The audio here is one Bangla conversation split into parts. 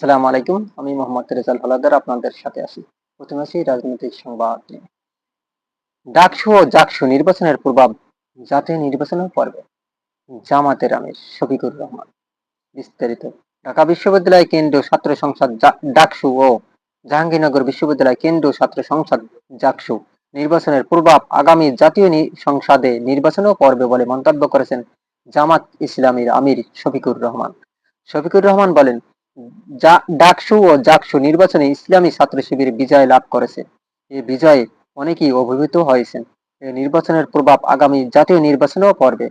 সালাম আলাইকুম, আমি মোহাম্মদ রেজাল আপনাদের সাথে প্রথমে রাজনৈতিক সংবাদ ডাকসু ও জাকসু নির্বাচনের জাতীয় নির্বাচনের পর্বে জামাতের আমির শফিকুর রহমান। বিস্তারিত। ঢাকা বিশ্ববিদ্যালয় কেন্দ্রীয় ছাত্র সংসদ ডাকসু ও জাহাঙ্গীরনগর বিশ্ববিদ্যালয় কেন্দ্রীয় ছাত্র সংসদ জাকসু নির্বাচনের পূর্বাব আগামী জাতীয় সংসদে নির্বাচনও পর্বে বলে মন্তব্য করেছেন জামাত ইসলামীর আমির শফিকুর রহমান। শফিকুর রহমান বলেন ডাকসু ও জাকসু নির্বাচনে ইসলামী ছাত্র শিবির বিজয় লাভ করেছে। এই বিজয়ে অনেকেই অভিভূত হয়েছেন। এই নির্বাচনের প্রভাব আগামী জাতীয় নির্বাচনেও পড়বে।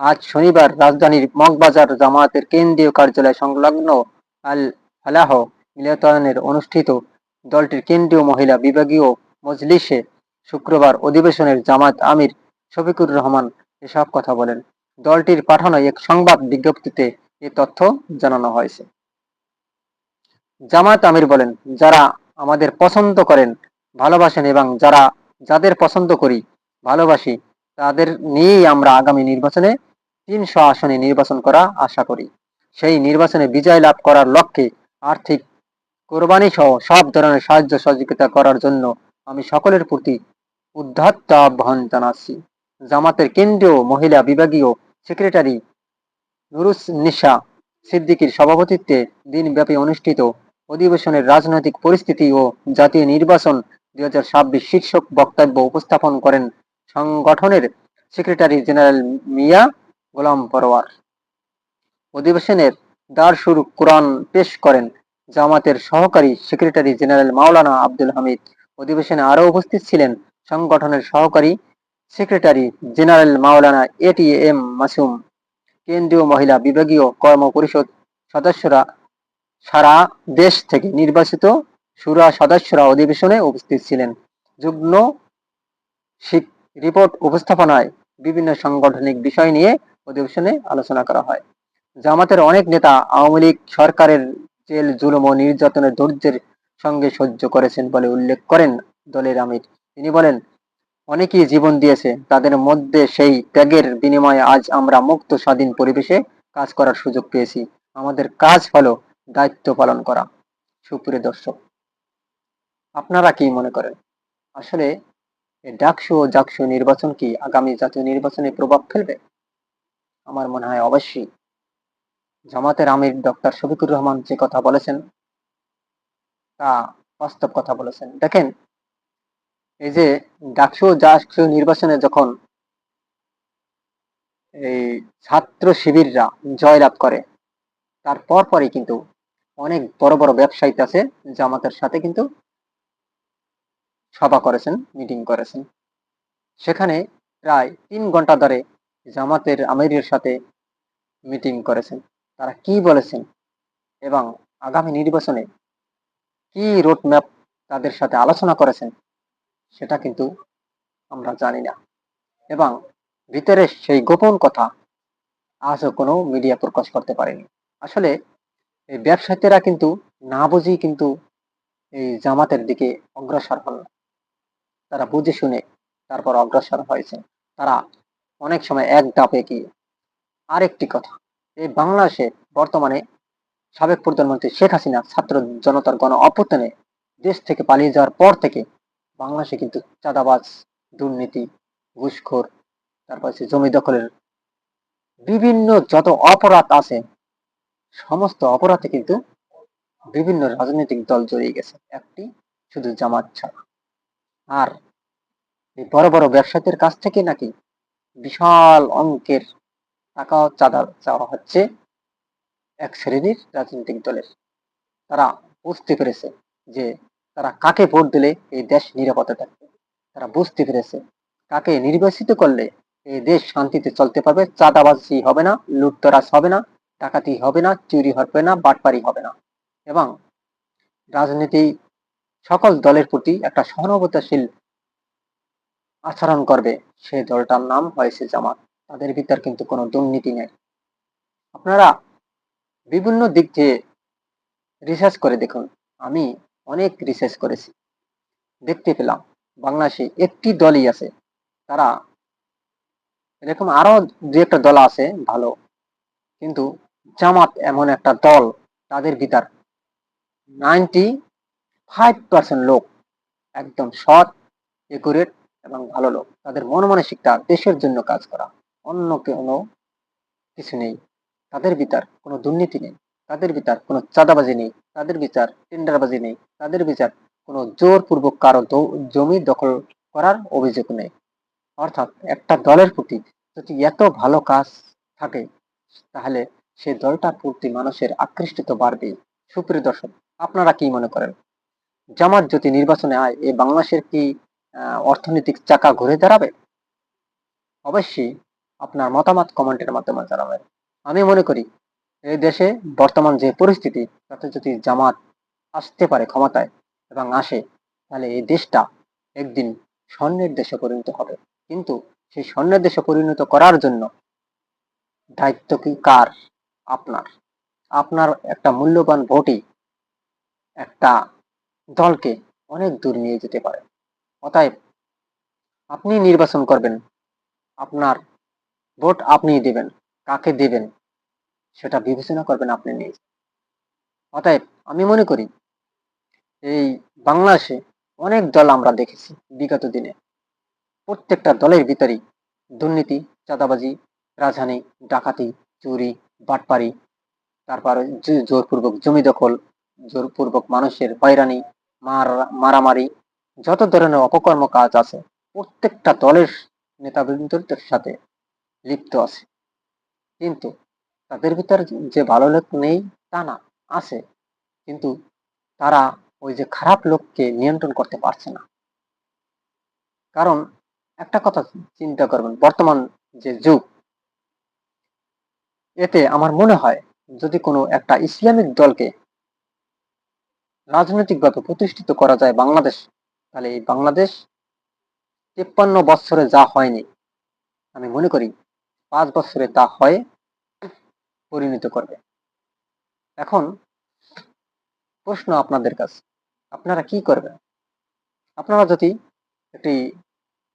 আজ শনিবার রাজধানীর মগবাজার জামায়াতের কেন্দ্রীয় কার্যালয় সংলগ্ন আল ফালাহ মিলনায়তনের অনুষ্ঠিত দলটির কেন্দ্রীয় মহিলা বিভাগীয় মজলিসে শুক্রবার অধিবেশনের জামাত আমির শফিকুর রহমান এসব কথা বলেন। দলটির পাঠানো এক সংবাদ বিজ্ঞপ্তিতে এ তথ্য জানানো হয়েছে। জামাত আমির বলেন, যারা আমাদের পছন্দ করেন, ভালোবাসেন এবং যারা যাদের পছন্দ করি, ভালোবাসি, তাদের নিয়েই আমরা আগামী নির্বাচনে তিনশো আসনে নির্বাচন করা আশা করি। সেই নির্বাচনে বিজয় লাভ করার লক্ষ্যে আর্থিক কোরবানি সহ সব ধরনের সাহায্য সহযোগিতা করার জন্য আমি সকলের প্রতি উদ্ধত্ত আহ্বান জানাচ্ছি। জামাতের কেন্দ্রীয় মহিলা বিভাগীয় সেক্রেটারি নুরুস নিশা সিদ্দিকীর সভাপতিত্বে দিনব্যাপী অনুষ্ঠিত অধিবেশনের রাজনৈতিক পরিস্থিতি ও জাতীয় নির্বাচন দুই হাজার ছাব্বিশ শীর্ষক বক্তব্য উপস্থাপন করেন সংগঠনের সেক্রেটারি জেনারেল মিয়া গোলাম পরোয়ার। অধিবেশনের দ্বার শুরু কোরআন পেশ করেন জামাতের সহকারী সেক্রেটারি জেনারেল মাওলানা আব্দুল হামিদ। অধিবেশনে আরও উপস্থিত ছিলেন সংগঠনের সহকারী সেক্রেটারি জেনারেল মাওলানা এটি এম মাসুম। কেন্দ্রীয় মহিলা বিভাগীয় কর্ম পরিষদ সদস্যরা সারা দেশ থেকে নির্বাচিত সুরা সদস্যরা অধিবেশনে উপস্থিত ছিলেন। যুগ্ম রিপোর্ট উপস্থাপনায় বিভিন্ন সাংগঠনিক বিষয় নিয়ে অধিবেশনে আলোচনা করা হয়। জামাতের অনেক নেতা আওয়ামী লীগ সরকারের জেল, জুলুম ও নির্যাতনের ধৈর্যের সঙ্গে সহ্য করেছেন বলে উল্লেখ করেন দলের আমির। তিনি বলেন, অনেকেই জীবন দিয়েছে, তাদের মধ্যে সেই ত্যাগের বিনিময়ে আজ আমরা মুক্ত স্বাধীন পরিবেশে কাজ করার সুযোগ পেয়েছি। আমাদের কাজ হলো দায়িত্ব পালন করা। সুপ্রিয় দর্শক, আপনারা কি মনে করেন? আসলে ডাকসু ও জাকসু নির্বাচন কি আগামী জাতীয় নির্বাচনে প্রভাব ফেলবে? আমার মনে হয় অবশ্যই। জামাতের আমির ডক্টর শফিকুর রহমান যে কথা বলেছেন, তা বাস্তব কথা বলেছেন। দেখেন, এই যে ডাকসু ও জাকসু নির্বাচনে যখন এই ছাত্র শিবিররা জয়লাভ করে, তার পরপরই কিন্তু অনেক বড় বড় ব্যবসায়ী আছে জামাতের সাথে কিন্তু সভা করেছেন, মিটিং করেছেন। সেখানে প্রায় তিন ঘণ্টা ধরে জামাতের আমিরের সাথে মিটিং করেছেন। তারা কি বলেছেন এবং আগামী নির্বাচনে কি রোডম্যাপ তাদের সাথে আলোচনা করেছেন সেটা কিন্তু আমরা জানি না। এবং ভিতরে সেই গোপন কথা আজও কোনো মিডিয়া প্রকাশ করতে পারেনি। আসলে এই ব্যবসায়ীরা কিন্তু না বুঝেই কিন্তু এই জামাতের দিকে অগ্রসর হন। তারা বুঝে শুনে তারপর অগ্রসর হয়েছে তারা অনেক সময় এক ধাপ এগিয়ে। আরেকটি কথা, এই বাংলাদেশে বর্তমানে সাবেক প্রধানমন্ত্রী শেখ হাসিনা ছাত্র জনতার গণ অভ্যুত্থানে দেশ থেকে পালিয়ে যাওয়ার পর থেকে বাংলাদেশে কিন্তু চাঁদাবাজ, দুর্নীতি, ঘুষখোর, তারপর জমি দখলের বিভিন্ন যত অপরাধ আছে সমস্ত অপরাধে কিন্তু বিভিন্ন রাজনৈতিক দল জড়িয়ে গেছে। একটি শুধু জামাত ছাড়া। আর এই বড় বড় ব্যবসায়ীদের কাছ থেকে নাকি বিশাল অঙ্কের টাকা চাঁদা চাওয়া হচ্ছে এক শ্রেণির রাজনৈতিক দলের। তারা বুঝতে পেরেছে যে তারা কাকে ভোট দিলে এই দেশ নিরাপদে থাকবে। তারা বুঝতে পেরেছে কাকে নির্বাচিত করলে এই দেশ শান্তিতে চলতে পারবে। চাঁদাবাজি হবে না, লুটতরাজ হবে না ডাকাতি হবে না, চুরি হবে না, বাটপারি হবে না। এবং রাজনীতি সকল দলের প্রতি একটা সহানুভূতিশীল আচরণ করবে। সে দলটার নাম হয়েছে জামাত। তাদের ভিতর কিন্তু কোনো দুর্নীতি নেই। আপনারা বিভিন্ন দিক দিয়ে রিসার্চ করে দেখুন। আমি অনেক রিসার্চ করেছি। দেখতে পেলাম, বাংলাদেশে একটি দলই আছে। তারা এরকম আরও দু একটা দল আছে ভালো। কিন্তু জামাত এমন একটা দল, তাদের ভিতর নাইনটি ফাইভ পার্সেন্ট লোক একদম সৎ একুরেট এবং ভালো লোক। তাদের মন মানসিকতা দেশের জন্য কাজ করা। অন্য কোনো কিছু নেই। তাদের বিচার কোনো দুর্নীতি নেই। তাদের বিচার কোনো চাঁদাবাজি নেই। তাদের বিচার টেন্ডারবাজি নেই। তাদের বিচার কোনো জোরপূর্বক কারও জমি দখল করার অভিযোগ নেই। অর্থাৎ একটা দলের প্রতি যদি এত ভালো কাজ থাকে, তাহলে সেই দলটার প্রতি মানুষের আকৃষ্ট বাড়বে। সুপ্রিয় দর্শক, আপনারা কি মনে করেন? জামাত যদি নির্বাচনে আয় এই বাংলাদেশের কি অর্থনৈতিক চাকা ঘুরে দাঁড়াবে? অবশ্যই আপনার মতামত কমেন্টের মাধ্যমে জানাবেন। আমি মনে করি, এই দেশে বর্তমান যে পরিস্থিতি, তাতে যদি জামাত আসতে পারে ক্ষমতায় এবং আসে, তাহলে এই দেশটা একদিন স্বর্ণের দেশে পরিণত হবে। কিন্তু সেই স্বর্ণের দেশে পরিণত করার জন্য দায়িত্ব কি কার? আপনার আপনার একটা মূল্যবান ভোটই একটা দলকে অনেক দূর নিয়ে যেতে পারে। অতএব আপনি নির্বাচন করবেন, আপনার ভোট আপনি দেবেন, কাকে দেবেন সেটা বিবেচনা করবেন আপনি নিজে। অতএব আমি মনে করি এই বাংলাদেশে অনেক দল আমরা দেখেছি বিগত দিনে। প্রত্যেকটা দলের ভিতরেই দুর্নীতি, চাঁদাবাজি, রাজধানী, ডাকাতি চুরি, বাটপারি, তারপর জোরপূর্বক জমি দখল, জোরপূর্বক মানুষের হয়রানি, মার- মারামারি, যত ধরনের অপকর্ম কাজ আছে, প্রত্যেকটা দলের নেতাবৃন্দদের সাথে লিপ্ত আছে। কিন্তু তাদের ভিতর যে ভালো লোক নেই তা না, আছে। কিন্তু তারা ওই যে খারাপ লোককে নিয়ন্ত্রণ করতে পারছে না। কারণ একটা কথা চিন্তা করবেন, বর্তমান যে যুগ এতে আমার মনে হয় যদি কোনো একটা ইসলামিক দলকে রাজনৈতিকভাবে প্রতিষ্ঠিত করা যায় বাংলাদেশ, তাহলে এই বাংলাদেশ তিপ্পান্ন বছরে যা হয়নি, আমি মনে করি পাঁচ বছরে তা হয়ে পরিণত করবে। এখন প্রশ্ন আপনাদের কাছে, আপনারা কি করবেন? আপনারা যদি একটি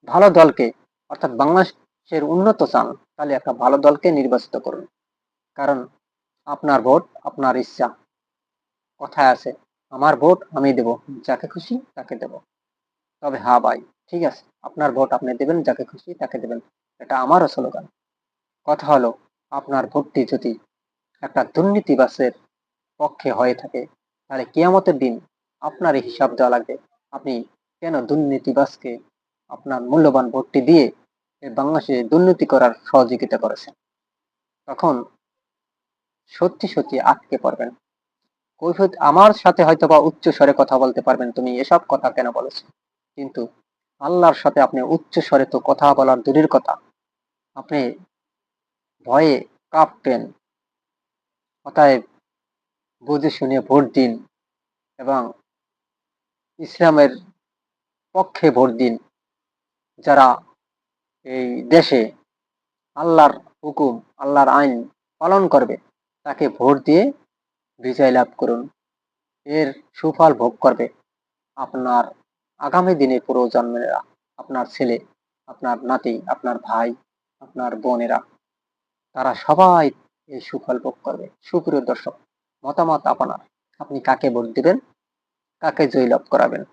ভালো দলকে, অর্থাৎ বাংলাদেশের উন্নত চান, তাহলে একটা ভালো দলকে নির্বাচিত করুন। কারণ আপনার ভোট, আপনার ইচ্ছা। কথায় আছে, আমার ভোট আমি দেব, যাকে খুশি তাকে দেব। তবে হ্যাঁ ভাই, ঠিক আছে, আপনার ভোট আপনি দেবেন, যাকে খুশি তাকে দেবেন। এটা আমারও স্লোগান। কথা হলো, আপনার ভোটটি যদি একটা দুর্নীতিবাসের পক্ষে হয়ে থাকে, তাহলে কিয়ামতের দিন আপনার হিসাব দেওয়া লাগবে, আপনি কেন দুর্নীতিবাসকে আপনার মূল্যবান ভোটটি দিয়ে বাংলাদেশে দুর্নীতি করার সহযোগিতা করেছেন? তখন সত্যি সত্যি আটকে পড়বেন। কৈফিয়ত আমার সাথে হয়তো বা উচ্চ স্বরে কথা বলতে পারবেন, তুমি এসব কথা কেন বলেছ? কিন্তু আল্লাহর সাথে আপনি উচ্চ স্বরে তো কথা বলার দূরের কথা। আপনি ভয়ে কাঁপবেন অতএব বুঝে শুনে ভোট দিন এবং ইসলামের পক্ষে ভোট দিন, যারা এই দেশে আল্লাহর হুকুম, আল্লাহর আইন পালন করবে। তাকে ভোট দিয়ে বিজয় লাভ করুন। এর সুফল ভোগ করবে আপনার আগামী দিনে পুরো জন্মেরা আপনার ছেলে, আপনার নাতি, আপনার ভাই, আপনার বোনেরা। তারা সবাই এই সুফল ভোগ করবে। সুপ্রিয় দর্শক, মতামত আপনার। আপনি কাকে ভোট দিবেন? কাকে জয়লাভ করাবেন?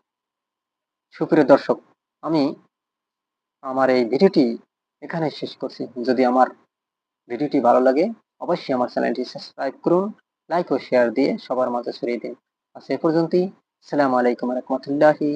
সুপ্রিয় দর্শক, আমি আমার এই ভিডিওটি এখানে শেষ করছি। যদি আমার ভিডিওটি ভালো লাগে অবশ্যই আমার চ্যানেলটি সাবস্ক্রাইব করুন, লাইক ও শেয়ার দিয়ে সবার মাঝে ছড়িয়ে দিন। আজ এ পর্যন্তই। সালামু আলাইকুম রহমতুল্লাহি